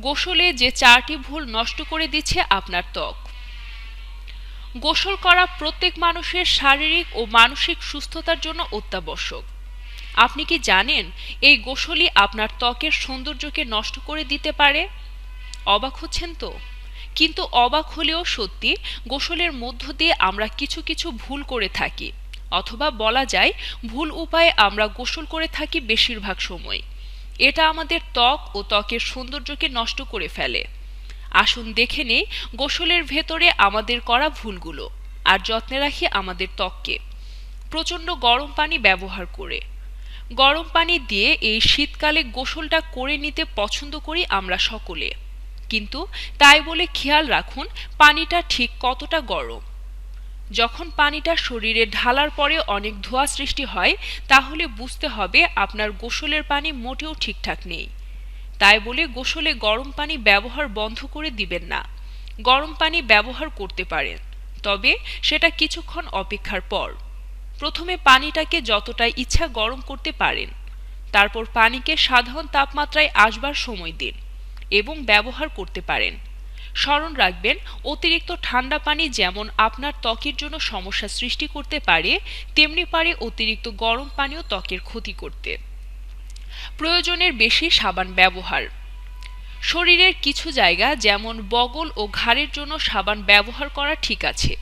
গোসলে যে চারটি ভুল নষ্ট করে দিচ্ছে আপনার ত্বক। গোসল করা প্রত্যেক মানুষের শারীরিক ও মানসিক সুস্থতার জন্য অত্যাবশ্যক। আপনি কি জানেন এই গোসলই আপনার ত্বকের সৌন্দর্যকে নষ্ট করে দিতে পারে? অবাক হচ্ছেন তো? কিন্তু অবাক হলেও সত্যি গোসলের মধ্য দিয়ে আমরা কিছু কিছু ভুল করে থাকি। অথবা বলা যায় ভুল উপায়ে আমরা গোসল করে থাকি বেশিরভাগ সময়। এটা আমাদের ত্বক ও ত্বকের সৌন্দর্যকে নষ্ট করে ফেলে। আসুন দেখে নেই গোসলের ভেতরে আমাদের করা ভুলগুলো আর যত্নে রাখি আমাদের ত্বককে। প্রচণ্ড গরম পানি ব্যবহার করে। গরম পানি দিয়ে এই শীতকালে গোসলটা করে নিতে পছন্দ করি আমরা সকলে। কিন্তু তাই বলে খেয়াল রাখুন, পানিটা ঠিক কতটা গরম। যখন পানিটা শরীরে ঢালার পরে অনেক ধোঁয়া সৃষ্টি হয়, তাহলে বুঝতে হবে আপনার গোসলের পানি মোটেও ঠিকঠাক নেই। তাই বলে গোসলে গরম পানি ব্যবহার বন্ধ করে দিবেন না। গরম পানি ব্যবহার করতে পারেন, তবে সেটা কিছুক্ষণ অপেক্ষার পর। প্রথমে পানিটাকে যতটা ইচ্ছা গরম করতে পারেন। তারপর পানিকে সাধারণ তাপমাত্রায় আসবার সময় দিন এবং ব্যবহার করতে পারেন। স্মরণ রাখবেন, অতিরিক্ত ঠান্ডা পানি যেমন আপনার ত্বকের জন্য সমস্যা সৃষ্টি করতে পারে, তেমনি পারে অতিরিক্ত গরম পানিও ত্বকের ক্ষতি করতে। প্রয়োজনের বেশি সাবান ব্যবহার। শরীরের কিছু জায়গা যেমন বগল ও ঘাড়ের জন্য সাবান ব্যবহার করা ঠিক আছে,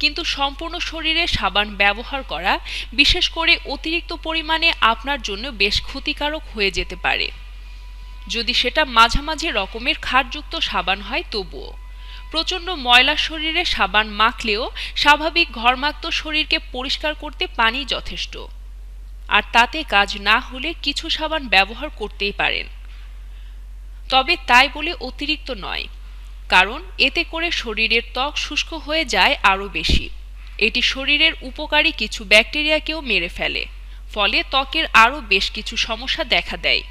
কিন্তু সম্পূর্ণ শরীরে সাবান ব্যবহার করা, বিশেষ করে অতিরিক্ত পরিমাণে আপনার জন্য বেশ ক্ষতিকারক হয়ে যেতে পারে। যদি সেটা মাঝামাঝি রকমের খারযুক্ত সাবান হয়, তবুও। প্রচণ্ড ময়লা শরীরে সাবান মাখলেও স্বাভাবিক ঘরমাক্ত শরীরকে পরিষ্কার করতে পানি যথেষ্ট। আর তাতে কাজ না হলে কিছু সাবান ব্যবহার করতেই পারেন। তবে তাই বলে অতিরিক্ত নয়, কারণ এতে করে শরীরের ত্বক শুষ্ক হয়ে যায় আরও বেশি। এটি শরীরের উপকারী কিছু ব্যাকটেরিয়াকেও মেরে ফেলে, ফলে ত্বকের আরও বেশ কিছু সমস্যা দেখা দেয়।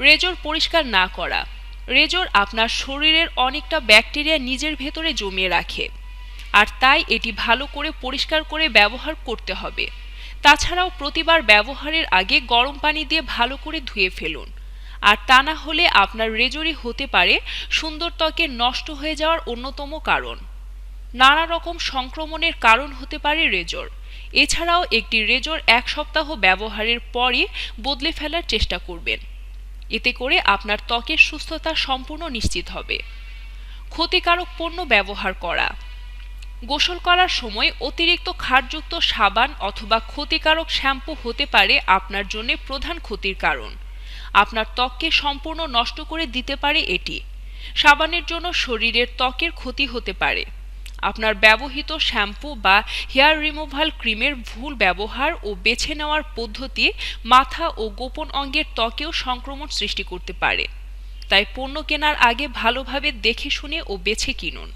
রেজর পরিষ্কার না করা। রেজর আপনার শরীরের অনেকটা ব্যাকটেরিয়া নিজের ভেতরে জমিয়ে রাখে। আর তাই এটি ভালো করে পরিষ্কার করে ব্যবহার করতে হবে। তাছাড়াও প্রতিবার ব্যবহারের আগে গরম পানি দিয়ে ভালো করে ধুয়ে ফেলুন। আর তা না হলে আপনার রেজরই হতে পারে সুন্দর ত্বকের নষ্ট হয়ে যাওয়ার অন্যতম কারণ। নানা রকম সংক্রমণের কারণ হতে পারে রেজর। এছাড়াও একটি রেজর এক সপ্তাহ ব্যবহারের পরই বদলে ফেলার চেষ্টা করবেন। এতে করে আপনার ত্বকের সুস্থতা সম্পূর্ণ নিশ্চিত হবে। ক্ষতিকারক পণ্য ব্যবহার করা। গোসল করার সময় অতিরিক্ত ক্ষারযুক্ত সাবান অথবা ক্ষতিকারক শ্যাম্পু হতে পারে আপনার জন্য প্রধান ক্ষতির কারণ। আপনার ত্বককে সম্পূর্ণ নষ্ট করে দিতে পারে এটি। সাবানের জন্য শরীরের ত্বকের ক্ষতি হতে পারে। আপনার ব্যবহৃত শ্যাম্পু বা হেয়ার রিমুভাল ক্রিমের ভুল ব্যবহার ও বেছে নেওয়ার পদ্ধতি মাথা ও গোপন অঙ্গের ত্বকেও সংক্রমণ সৃষ্টি করতে পারে। তাই পণ্য কেনার আগে ভালোভাবে দেখে শুনে ও বেছে কিনুন।